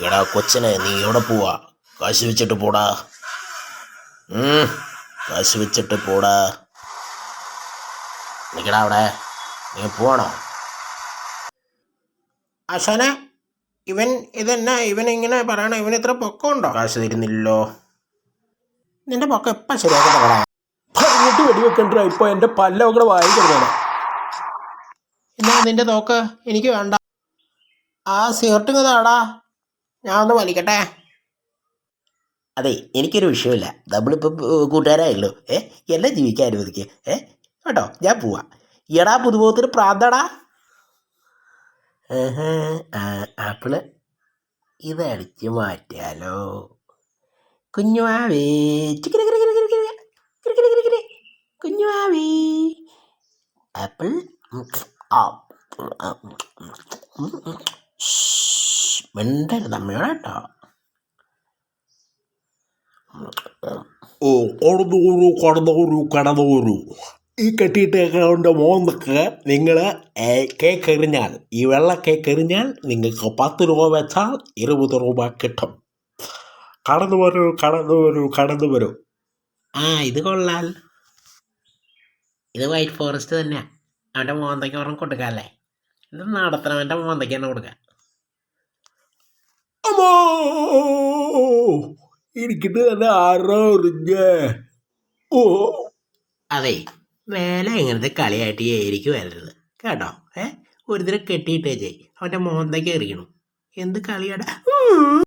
എടാ കൊച്ചനെ നീ എവിടെ പോവാ? കാശ് വെച്ചിട്ട് പോടാ. കാശ് വെച്ചിട്ട് പോടാ. നിക്കടാ അവിടെ. നീ പോവാണോ? ആശാനെ ഇവൻ ഇതെന്നാ? ഇവൻ ഇങ്ങനെ പറയണ? ഇവൻ ഇത്ര പൊക്കമുണ്ടോ? കാശ് തരുന്നില്ലല്ലോ. നിന്റെ പൊക്കം എപ്പം ശരിയാക്കി പറയാം പറഞ്ഞിട്ട് വെടിവെക്കണ്ട. ഇപ്പൊ എന്റെ പല്ലൊക്കെ വായിക്കരുതാണ് എന്നാ നിന്റെ തോക്ക് എനിക്ക് വേണ്ട. ആ താടാ ഞാൻ ഒന്ന് വലിക്കട്ടെ അതെ എനിക്കൊരു വിഷയമില്ല. നമ്മളിപ്പോൾ കൂട്ടുകാരായല്ലോ. ഏ എല്ലാം ജീവിക്കാൻ അനുവദിക്കുക ഏ കേട്ടോ ഞാൻ പോവാ. എടാ പുതുമുഖത്തിന് പ്രാന്തടാ. ആപ്പിൾ ഇത് അടിച്ച് മാറ്റിയാലോ? കുഞ്ഞുവാവേ കുഞ്ഞുവാവേ. ആപ്പിൾ. ആ, മിണ്ടരുത് അമ്മയോടെ കേട്ടോ. ഓ കടന്നൂരു കടന്നൂരു കടന്നൂരു. ഈ കെട്ടിയിട്ടേക്കൊണ്ട് മോന്നൊക്കെ നിങ്ങൾ കേക്ക് എറിഞ്ഞാൽ ഈ വെള്ള കേക്ക് എറിഞ്ഞാൽ നിങ്ങൾക്ക് പത്ത് രൂപ വെച്ചാൽ ഇരുപത് രൂപ കിട്ടും. കടന്നു വരൂ കടന്നു വരൂ കടന്നു വരൂ. ആ ഇത് കൊള്ളാൽ. ഇത് വൈറ്റ് ഫോറസ്റ്റ് തന്നെയാണ് അവന്റെ മോന്തയ്ക്ക് ഒരെണ്ണം കൊടുക്കാല്ലേ? ഇത് നടത്തണം അവന്റെ മോന്തയ്ക്ക് തന്നെ കൊടുക്കാം. അമ്മോ എനിക്കിട്ട് തന്നെ ആരോ ഓ. അതെ വേല ഇങ്ങനത്തെ കളിയായിട്ട് ഏരിക്ക് വരരുത്. കേട്ടോ? ഏ? ഒരുതിനെ കെട്ടിയിട്ടേ അവന്റെ മോന്തയ്ക്ക് എറിയണം. എന്ത് കളിയാടാ?